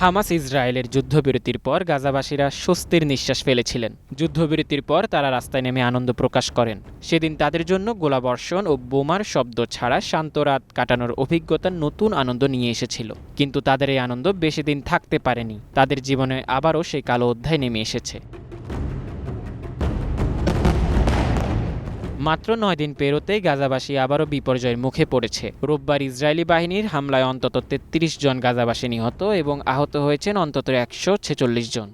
Hamas ইসরায়েলের যুদ্ধবিরতির পর গাজাবাসীরা স্বস্তির নিঃশ্বাস ফেলেছিলেন। যুদ্ধবিরতির পর তারা রাস্তায় নেমে আনন্দ প্রকাশ করেন। সেদিন তাদের জন্য গোলাবর্ষণ ও বোমার শব্দ ছাড়া শান্ত রাত কাটানোর অভিজ্ঞতা নতুন আনন্দ নিয়ে এসেছিল। কিন্তু তাদের এই আনন্দ বেশি দিন থাকতে পারেনি। তাদের জীবনে আবারও সেই কালো অধ্যায় নেমে এসেছে। মাত্র নয় দিন পেরোতেই গাজাবাসী আবারও বিপর্যয়ের মুখে পড়েছে। রোববার ইসরায়েলি বাহিনীর হামলায় অন্তত তেত্রিশ জন গাজাবাসী নিহত এবং আহত হয়েছেন অন্তত একশো ছেচল্লিশ জন।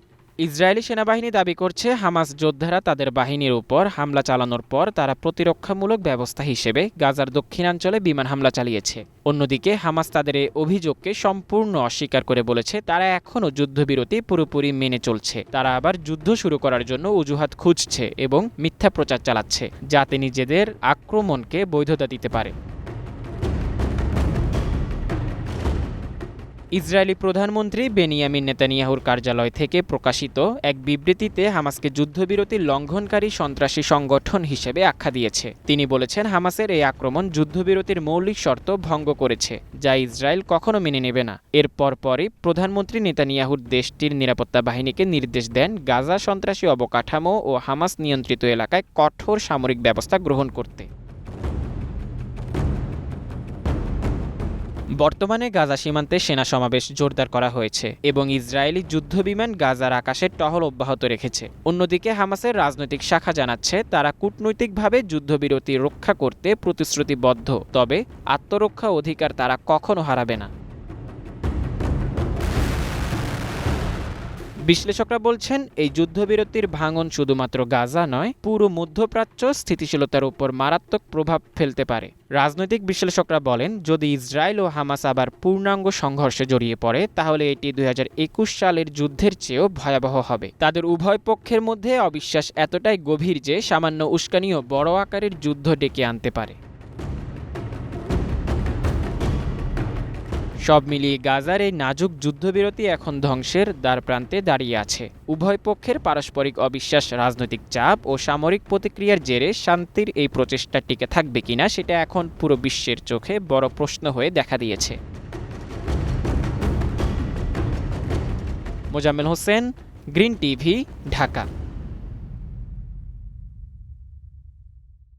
ইসরায়েলি সেনাবাহিনী দাবি করছে হামাস যোদ্ধারা তাদের বাহিনীর উপর হামলা চালানোর পর তারা প্রতিরক্ষামূলক ব্যবস্থা হিসেবে গাজার দক্ষিণাঞ্চলে বিমান হামলা চালিয়েছে। অন্যদিকে হামাস তাদের এই অভিযোগকে সম্পূর্ণ অস্বীকার করে বলেছে, তারা এখনও যুদ্ধবিরতি পুরোপুরি মেনে চলছে। তারা আবার যুদ্ধ শুরু করার জন্য অজুহাত খুঁজছে এবং মিথ্যা প্রচার চালাচ্ছে, যাতে নিজেদের আক্রমণকে বৈধতা দিতে পারে। ইসরায়েলি প্রধানমন্ত্রী বেনিয়ামিন নেতানিয়াহুর কার্যালয় থেকে প্রকাশিত এক বিবৃতিতে হামাসকে যুদ্ধবিরতি লঙ্ঘনকারী সন্ত্রাসী সংগঠন হিসেবে আখ্যা দিয়েছে। তিনি বলেছেন, হামাসের এই আক্রমণ যুদ্ধবিরতির মৌলিক শর্ত ভঙ্গ করেছে, যা ইসরায়েল কখনো মেনে নেবে না। এর পরপরই প্রধানমন্ত্রী নেতানিয়াহুর দেশটির নিরাপত্তা বাহিনীকে নির্দেশ দেন গাজা সন্ত্রাসী অবকাঠামো ও হামাস নিয়ন্ত্রিত এলাকায় কঠোর সামরিক ব্যবস্থা গ্রহণ করতে। বর্তমানে গাজা সীমান্তে সেনা সমাবেশ জোরদার করা হয়েছে এবং ইসরায়েলি যুদ্ধবিমান গাজার আকাশে টহল অব্যাহত রেখেছে। অন্যদিকে হামাসের রাজনৈতিক শাখা জানাচ্ছে, তারা কূটনৈতিকভাবে যুদ্ধবিরতি রক্ষা করতে প্রতিশ্রুতিবদ্ধ, তবে আত্মরক্ষা অধিকার তারা কখনো হারাবে না। বিশ্লেষকরা বলছেন, এই যুদ্ধবিরতির ভাঙন শুধুমাত্র গাজা নয়, পুরো মধ্যপ্রাচ্য স্থিতিশীলতার উপর মারাত্মক প্রভাব ফেলতে পারে। রাজনৈতিক বিশ্লেষকরা বলেন, যদি ইসরায়েল ও হামাস আবার পূর্ণাঙ্গ সংঘর্ষে জড়িয়ে পড়ে, তাহলে এটি দু হাজার একুশ সালের যুদ্ধের চেয়েও ভয়াবহ হবে। তাদের উভয় পক্ষের মধ্যে অবিশ্বাস এতটাই গভীর যে সামান্য উস্কানিও বড় আকারের যুদ্ধ ডেকে আনতে পারে। সব মিলিয়ে গাজার এই নাজুক যুদ্ধবিরতি এখন ধ্বংসের দ্বারপ্রান্তে দাঁড়িয়ে আছে। উভয় পক্ষের পারস্পরিক অবিশ্বাস, রাজনৈতিক চাপ ও সামরিক প্রতিক্রিয়ার জেরে শান্তির এই প্রচেষ্টা টিকে থাকবে কিনা সেটা এখন পুরো বিশ্বের চোখে বড় প্রশ্ন হয়ে দেখা দিয়েছে। Mozammel Hossain, green TV, Dhaka.